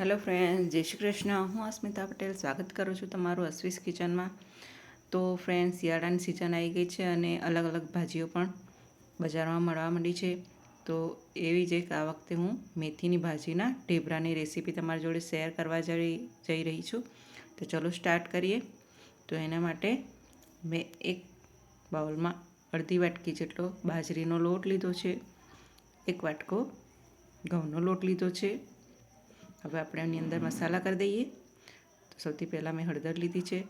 Hello friends, જય શ્રી કૃષ્ણ. હું અસ્મિતા પટેલ સ્વાગત કરું છું તમારું અશ્વિસ કિચનમાં. તો ફ્રેન્ડ્સ, શિયાળાની સિઝન આવી ગઈ છે અને અલગ અલગ ભાજીઓ પણ બજારમાં મળવા માંડી છે. તો એવી જ એક આ વખતે હું મેથીની ભાજીના ઢેબરાની રેસીપી તમારી જોડે શેર કરવા જઈ જઈ રહી છું. તો ચલો સ્ટાર્ટ કરીએ. તો એના માટે મેં એક બાઉલમાં અડધી વાટકી જેટલો બાજરીનો લોટ લીધો છે. એક વાટકો ઘઉંનો લોટ લીધો છે. હવે આપણે એની અંદર મસાલા કરી દઈએ. તો સૌથી પહેલાં મેં હળદર લીધી છે.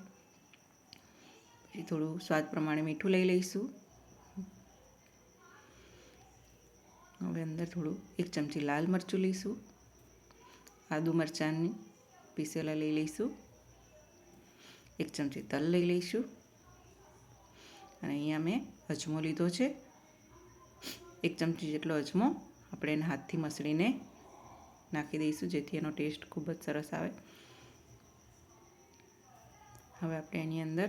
પછી થોડું સ્વાદ પ્રમાણે મીઠું લઈ લઈશું. હવે અંદર થોડું એક ચમચી લાલ મરચું લઈશું. આદુ મરચાંની પીસેલા લઈ લઈશું. એક ચમચી તલ લઈ લઈશું. અને અહીંયા મેં અજમો લીધો છે. એક ચમચી જેટલો અજમો આપણે એને હાથથી મસળીને નાખી દઈશું, જેથી એનો ટેસ્ટ ખૂબ જ સરસ આવે. હવે આપણે એની અંદર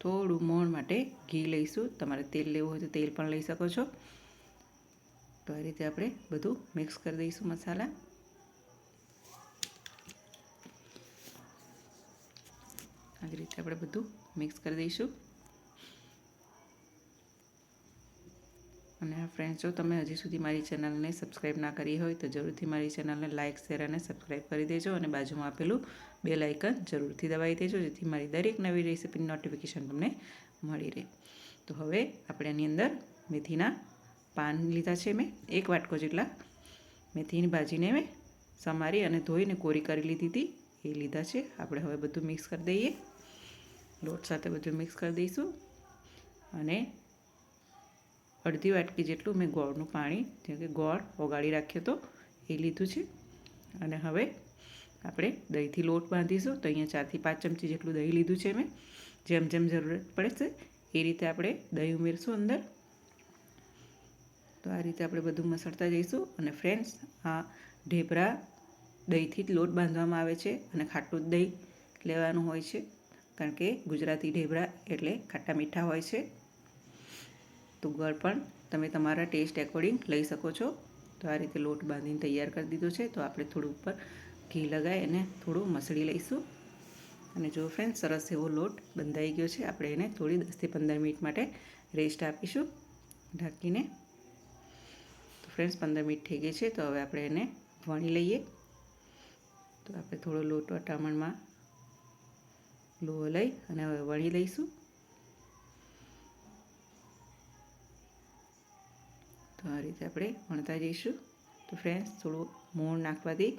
થોડું મોણ માટે ઘી લઈશું. તમારે તેલ લેવું હોય તો તેલ પણ લઈ શકો છો. તો આ રીતે આપણે બધું મિક્સ કરી દઈશું મસાલા. આવી રીતે આપણે બધું મિક્સ કરી દઈશું. અને ફ્રેન્ડ્સ જો તમે હજી સુધી મારી ચેનલને સબસ્ક્રાઈબ ના કરી હોય, તો જરૂરથી મારી ચેનલને લાઇક શેર અને સબસ્ક્રાઈબ કરી દેજો અને બાજુમાં આપેલું બે લાઇકન જરૂરથી દબાવી દેજો, જેથી મારી દરેક નવી રેસીપીની નોટિફિકેશન તમને મળી રહે. તો હવે આપણે એની અંદર મેથીના પાન લીધા છે મેં. એક વાટકો જેટલા મેથીની ભાજીને મેં સમારી અને ધોઈને કોરી કરી લીધી હતી. એ લીધા છે. આપણે હવે બધું મિક્સ કરી દઈએ. લોટ સાથે બધું મિક્સ કરી દઈશું. અને અડધી વાટકી જેટલું મેં ગોળનું પાણી, જેમ કે ગોળ, ઓગાળી રાખ્યો હતો એ લીધું છે. અને હવે આપણે દહીંથી લોટ બાંધીશું તો અહીંયા ચારથી પાંચ ચમચી જેટલું દહીં લીધું છે મેં. જેમ જેમ જરૂરત પડે છે એ રીતે આપણે દહીં ઉમેરશું અંદર. તો આ રીતે આપણે બધું મસળતા જઈશું અને ફ્રેન્ડ્સ, આ ઢેબરા દહીંથી જ લોટ બાંધવામાં આવે છે અને ખાટું જ દહીં લેવાનું હોય છે. કારણ કે ગુજરાતી ઢેબરા એટલે ખાટા મીઠા હોય છે. તો પણ તમે તમારા ટેસ્ટ એકોર્ડિંગ લઈ શકો છો. તો આ રીતે લોટ બાંધીને તૈયાર કરી દીધો છે. તો આપણે થોડું ઉપર ઘી લગાવી અને થોડું મસળી લઈશું. અને જો ફ્રેન્ડ સરસ એવો લોટ બંધાઈ ગયો છે. આપણે એને થોડી દસથી પંદર મિનિટ માટે રેસ્ટ આપીશું ઢાંકીને. તો ફ્રેન્ડ્સ પંદર મિનિટ થઈ ગઈ છે. તો હવે આપણે એને વણી લઈએ. તો આપણે થોડો લોટ વટામણમાં લોહો લઈ અને હવે વણી લઈશું. તો આ રીતે આપણે વણતા જઈશું. તો ફ્રેન્ડ્સ થોડું મોણ નાખવાથી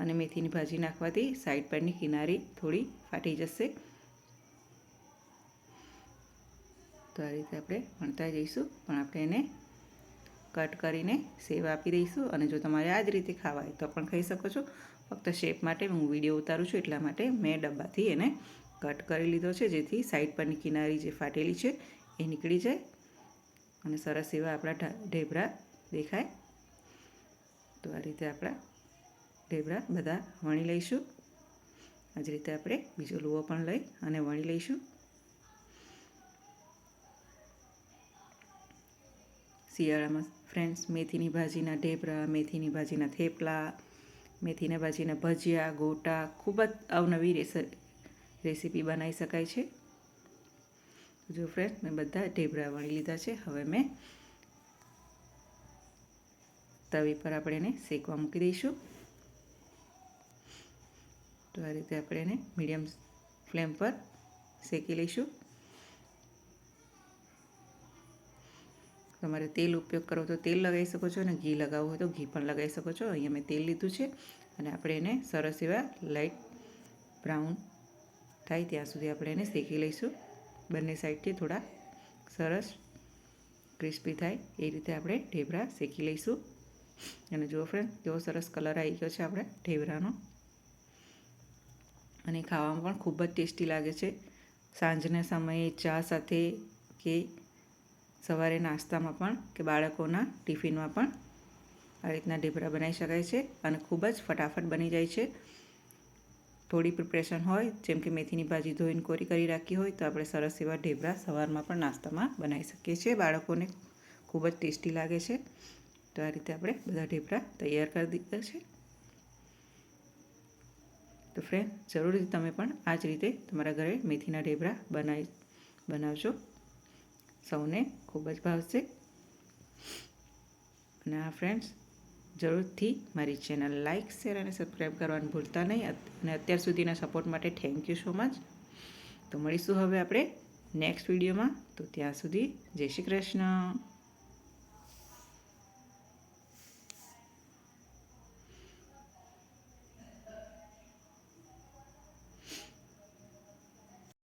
અને મેથીની ભાજી નાખવાથી સાઈડ પરની કિનારી થોડી ફાટી જશે. તો આ રીતે આપણે વણતા જઈશું. પણ આપણે એને કટ કરીને સેવ આપી દઈશું. અને જો તમારે આ જ રીતે ખાવા હોય તો પણ ખાઈ શકો છો. ફક્ત શેપ માટે હું વીડિયો ઉતારું છું, એટલા માટે મેં ડબ્બાથી એને કટ કરી લીધો છે. જેથી સાઈડ પરની કિનારી જે ફાટેલી છે, એ નીકળી જાય. અને સરસ એવા આપણા ઢેબરા દેખાય. તો આ રીતે આપણા ઢેબરા બધા વણી લઈશું. આ જ રીતે આપણે બીજો લુવો પણ લઈ અને વણી લઈશું. શિયાળામાં ફ્રેન્ડ્સ મેથીની ભાજીના ઢેબરા, મેથીની ભાજીના થેપલા, મેથીના ભાજીના ભજીયા, ગોટા ખૂબ જ અવનવી રેસીપી બનાવી શકાય છે. જો ફ્રેન્ડ મેં બધા ઢેબરા વણી લીધા છે. હવે મેં તવી પર આપણે એને શેકવા મૂકી દઈશું. તો આ રીતે આપણે એને મીડિયમ ફ્લેમ પર શેકી લઈશું. તમારે તેલ ઉપયોગ કરો તો તેલ લગાવી શકો છો અને ઘી લગાવવું હોય તો ઘી પણ લગાવી શકો છો. અહીંયા મેં તેલ લીધું છે અને આપણે એને સરસ એવા લાઇટ બ્રાઉન થાય ત્યાં સુધી આપણે એને શેકી લઈશું. બંને સાઈડથી થોડા સરસ ક્રિસ્પી થાય. એ રીતે આપણે ઢેબરા શેકી લઈશું. અને જુઓ ફ્રેન્ડ કેવો સરસ કલર આવી ગયો છે આપણે ઢેબરાનો. અને ખાવામાં પણ ખૂબ જ ટેસ્ટી લાગે છે. સાંજના સમયે ચા સાથે કે સવારે નાસ્તામાં પણ કે બાળકોના ટિફિનમાં પણ આ રીતના ઢેબરા બનાવી શકાય છે અને ખૂબ જ ફટાફટ બની જાય છે. થોડી પ્રિપરેશન હોય, જેમ કે મેથીની ભાજી ધોઈને કોરી કરી રાખી હોય, તો આપણે સરસ એવા ઢેબરા સવારમાં પણ નાસ્તામાં બનાવી શકીએ છીએ. બાળકોને ખૂબ જ ટેસ્ટી લાગે છે. તો આ રીતે આપણે બધા ઢેબરા તૈયાર કરી દીધા છે. તો ફ્રેન્ડ જરૂરથી તમે પણ આ જ રીતે તમારા ઘરે મેથીના ઢેબરા બનાવી, બનાવજો. સૌને ખૂબ જ ભાવશે. અને આ ફ્રેન્ડ્સ જરૂરથી મારી ચેનલ લાઇક શેર અને સબસ્ક્રાઈબ કરવાનું ભૂલતા નહીં. અને અત્યાર સુધીના સપોર્ટ માટે થેન્ક યુ સો મચ. તો મળીશું હવે આપણે નેક્સ્ટ વિડીયોમાં. તો ત્યાં સુધી જય શ્રી કૃષ્ણ.